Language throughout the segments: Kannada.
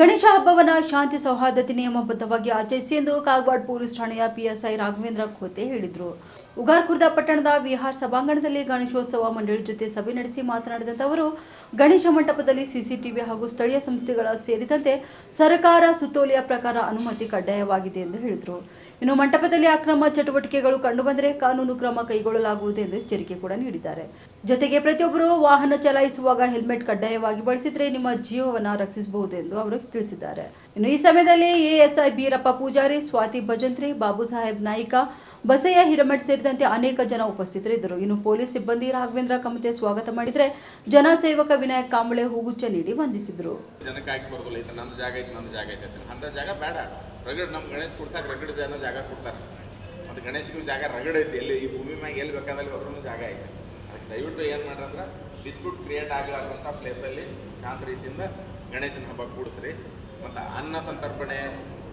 ಗಣೇಶ ಹಬ್ಬವನ್ನ ಶಾಂತಿ ಸೌಹಾರ್ದತೆ ನಿಯಮಬದ್ಧವಾಗಿ ಆಚರಿಸಿ ಎಂದು ಕಾಗವಾಡ ಪೊಲೀಸ್ ಠಾಣೆಯ ಪಿಎಸ್ಐ ರಾಘವೇಂದ್ರ ಖೋತೆ ಹೇಳಿದರು. ಉಗಾರ್ಕುರ್ದ ಪಟ್ಟಣದ ವಿಹಾರ್ ಸಭಾಂಗಣದಲ್ಲಿ ಗಣೇಶೋತ್ಸವ ಮಂಡಳಿ ಜೊತೆ ಸಭೆ ನಡೆಸಿ ಮಾತನಾಡಿದಂತ ಅವರು, ಗಣೇಶ ಮಂಟಪದಲ್ಲಿ ಸಿಸಿಟಿವಿ ಹಾಗೂ ಸ್ಥಳೀಯ ಸಂಸ್ಥೆಗಳ ಸೇರಿದಂತೆ ಸರ್ಕಾರ ಸುತ್ತೋಲೆಯ ಪ್ರಕಾರ ಅನುಮತಿ ಕಡ್ಡಾಯವಾಗಿದೆ ಎಂದು ಹೇಳಿದರು. ಇನ್ನು ಮಂಟಪದಲ್ಲಿ ಅಕ್ರಮ ಚಟುವಟಿಕೆಗಳು ಕಂಡುಬಂದರೆ ಕಾನೂನು ಕ್ರಮ ಕೈಗೊಳ್ಳಲಾಗುವುದು ಎಂದು ಎಚ್ಚರಿಕೆ ಕೂಡ ನೀಡಿದ್ದಾರೆ. ಜೊತೆಗೆ ಪ್ರತಿಯೊಬ್ಬರು ವಾಹನ ಚಲಾಯಿಸುವಾಗ ಹೆಲ್ಮೆಟ್ ಕಡ್ಡಾಯವಾಗಿ ಬಳಸಿದ್ರೆ ನಿಮ್ಮ ಜೀವವನ್ನು ರಕ್ಷಿಸಬಹುದು ಎಂದು ಅವರು ತಿಳಿಸಿದ್ದಾರೆ. ಇನ್ನು ಈ ಸಮಯದಲ್ಲಿ ಎಎಸ್ಐ ಬೀರಪ್ಪ ಪೂಜಾರಿ, ಸ್ವಾತಿ ಭಜಂತ್ರಿ, ಬಾಬು ಸಾಹೇಬ್ ನಾಯ್ಕ, ಬಸಯ್ಯ ಹಿರಮಠ್ ಸೇರಿದಂತೆ ಅನೇಕ ಜನ ಉಪಸ್ಥಿತರಿದ್ದರು. ಇನ್ನು ಪೊಲೀಸ್ ಸಿಬ್ಬಂದಿ ರಾಘವೇಂದ್ರ ಕಮತೆ ಸ್ವಾಗತ ಮಾಡಿದರೆ ಜನಸೇವಕ ವಿನಾಯಕ್ ಕಾಂಬಳೆ ಹೂಗುಚ್ಚ ನೀಡಿ ವಂದಿಸಿದರು. ಜನಕ್ಕೆ ಹಾಕಿ ಬರೋದಿಲ್ಲ ಇದು ನಂದು ಜಾಗ ಐತೆ ನಂದು ಜಾಗ ಐತೆ ಅಂತ ಜಾಗ ಬೇಡ. ರಗಡ್ ನಮ್ಮ ಗಣೇಶ ಕೊಡ್ಸಾಕ ರಗಡ್ ಜನ ಜಾಗ ಕೊಡ್ತಾರೆ. ಮತ್ತು ಗಣೇಶಗೂ ಜಾಗ ರಗಡ್ ಐತಿ, ಎಲ್ಲಿ ಈ ಭೂಮಿ ಮ್ಯಾಗ ಎಲ್ಲಿ ಬೇಕಾದಲ್ಲಿ ಅವ್ರೂ ಜಾಗ ಐತೆ. ಅದಕ್ಕೆ ದಯವಿಟ್ಟು ಏನು ಮಾಡ್ರಂದ್ರೆ ಡಿಸ್ಪ್ಯೂಟ್ ಕ್ರಿಯೇಟ್ ಆಗಲಾರ್ದಂಥ ಪ್ಲೇಸಲ್ಲಿ ಶಾಂತ ರೀತಿಯಿಂದ ಗಣೇಶನ ಹಬ್ಬ ಕೂಡಿಸ್ರಿ. ಮತ್ತು ಅನ್ನ ಸಂತರ್ಪಣೆ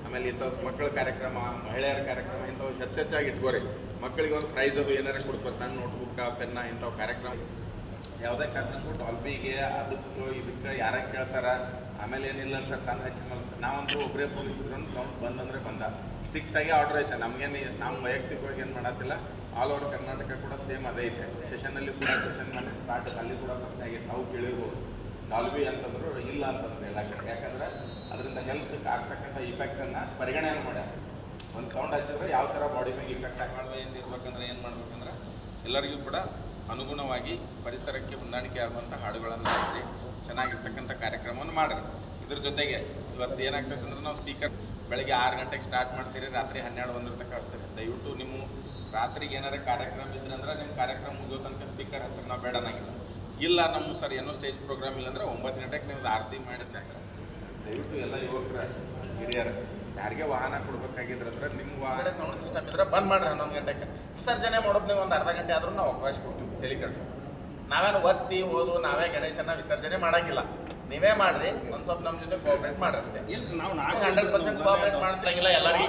ಆಮೇಲೆ ಇಂಥ ಮಕ್ಕಳ ಕಾರ್ಯಕ್ರಮ, ಮಹಿಳೆಯರ ಕಾರ್ಯಕ್ರಮ, ಇಂಥವು ಹೆಚ್ಚೆಚ್ಚಾಗಿ ಇಟ್ಕೋರಿ. ಮಕ್ಕಳಿಗೆ ಒಂದು ಪ್ರೈಸ್ ಅದು ಏನಾರು ಕೊಡ್ತಾರೆ ಸಣ್ಣ ನೋಟ್ಬುಕ್ಕ ಪೆನ್ನ ಇಂಥವು ಕಾರ್ಯಕ್ರಮ. ಯಾವುದೇ ಕಾರಣಕ್ಕೂ ಡಾಲ್ಬಿಗೆ ಅದಕ್ಕೆ, ಇದಕ್ಕೆ ಯಾರ ಕೇಳ್ತಾರ, ಆಮೇಲೆ ಏನಿಲ್ಲ ಸರ್ ತಂದು ಹಚ್ಚಿ ಮಲ್ಕ ನಾವಂತೂ ಒಬ್ಬರೇ ಫೋನ್ ಇದ್ರು ಸೌಂಡ್ ಬಂದಂದ್ರೆ ಬಂದ. ಸ್ಟ್ರಿಕ್ಟಾಗಿ ಆರ್ಡರ್ ಐತೆ, ನಮಗೇನು ನಮ್ಮ ವೈಯಕ್ತಿಕವಾಗಿ ಏನು ಮಾಡತ್ತಿಲ್ಲ ಆಲ್ ಓವರ್ ಕರ್ನಾಟಕ ಕೂಡ ಸೇಮ್ ಅದೇ ಐತೆ. ಸೆಷನಲ್ಲಿ ಕೂಡ ಸೆಷನ್ ಮನೆ ಸ್ಟಾರ್ಟ್ ಅಲ್ಲಿ ಕೂಡ ಪ್ರಶ್ನೆ ಆಗಿತ್ತು ನಾವು ಕೇಳಿರ್ಬೋದು. ಡಾಲ್ಬಿ ಅಂತಂದ್ರು, ಇಲ್ಲ ಅಂತಂದ್ರೆ ಎಲ್ಲ ಕಡೆ ಯಾಕಂದ್ರೆ ಅದರಿಂದ ಹೆಲ್ತ್ ಆಗ್ತಕ್ಕಂಥ ಇಫೆಕ್ಟನ್ನು ಪರಿಗಣನೆ ಮಾಡ್ಯಾರ. ಒಂದು ಸೌಂಡ್ ಹಚ್ಚಿದ್ರೆ ಯಾವ ಥರ ಬಾಡಿ ಮೇಲೆ ಇಫೆಕ್ಟ್ ಆಗಬಾರ್ದು ಏನು ಇರ್ಬೇಕಂದ್ರೆ ಏನು ಮಾಡ್ಬೇಕಂದ್ರೆ, ಎಲ್ಲರಿಗೂ ಕೂಡ ಅನುಗುಣವಾಗಿ ಪರಿಸರಕ್ಕೆ ಹೊಂದಾಣಿಕೆ ಆಗುವಂಥ ಹಾಡುಗಳನ್ನು ಹಾಕಿ ಚೆನ್ನಾಗಿರ್ತಕ್ಕಂಥ ಕಾರ್ಯಕ್ರಮವನ್ನು ಮಾಡಿರಿ. ಇದ್ರ ಜೊತೆಗೆ ಇವತ್ತು ಏನಾಗ್ತೈತೆ ಅಂದ್ರೆ ನಾವು ಸ್ಪೀಕರ್ ಬೆಳಗ್ಗೆ ಆರು ಗಂಟೆಗೆ ಸ್ಟಾರ್ಟ್ ಮಾಡ್ತೀರಿ, ರಾತ್ರಿ ಹನ್ನೆರಡು ಒಂದರ ತನಕ ಹಚ್ತೀರಿ ದಯವಿಟ್ಟು ನಿಮ್ಮ ರಾತ್ರಿಗೆ ಏನಾರ ಕಾರ್ಯಕ್ರಮ ಇದ್ರೆ ಅಂದ್ರೆ ನಿಮ್ಮ ಕಾರ್ಯಕ್ರಮ ಮುಗಿಯೋ ತನಕ ಸ್ಪೀಕರ್ ಹೆಸರು ನಾವು ಬೇಡ ಅನ್ನಂಗಿಲ್ಲ ಇಲ್ಲ ನಮ್ಮ ಸರ್ ಏನೋ ಸ್ಟೇಜ್ ಪ್ರೋಗ್ರಾಮ್ ಇಲ್ಲ ಅಂದ್ರೆ ಒಂಬತ್ತು ಗಂಟೆಗೆ ನಿಮ್ದು ಆರತಿ ಮಾಡಿ ಸಾಕು ದಯವಿಟ್ಟು ಎಲ್ಲ ಯುವಕರ ಹಿರಿಯರು ಯಾರಿಗೆ ವಾಹನ ಕೊಡ್ಬೇಕಾಗಿದ್ರೆ ಅಂದ್ರೆ ನಿಮ್ಮ ವಾಹನ ಸೌಂಡ್ ಸಿಸ್ಟಮ್ ಇದ್ರೆ ಬಂದ್ ಮಾಡ್ರಿ ಹನ್ನೊಂದು ಗಂಟೆಗೆ. ವಿಸರ್ಜನೆ ಮಾಡೋದು ನೀವು ಒಂದು ಅರ್ಧ ಗಂಟೆ ಆದ್ರೂ ನಾವು ಅವಕಾಶ ಕೊಡ್ತೀವಿ. ತಲೆ ಕೆಡ್ಸೋ. ನಾವೇನು ಒತ್ತಿ ಓದು ನಾವೇ ಗಣೇಶನ ವಿಸರ್ಜನೆ ಮಾಡೋಂಗಿಲ್ಲ. ನೀವೇ ಮಾಡ್ರಿ ಒಂದು ಸ್ವಲ್ಪ ನಮ್ಮ ಜೊತೆ ಕೋಆಪರೇಟ್ ಮಾಡ್ರಿ ಅಷ್ಟೇ. ಇಲ್ಲ ನಾವು ಹಂಡ್ರೆಡ್ ಪರ್ಸೆಂಟ್ ಕೋಆಪರೇಟ್ ಮಾಡ್ತಿಲ್ಲ ಎಲ್ಲರಿಗೂ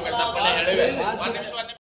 ಹೇಳಿವೆ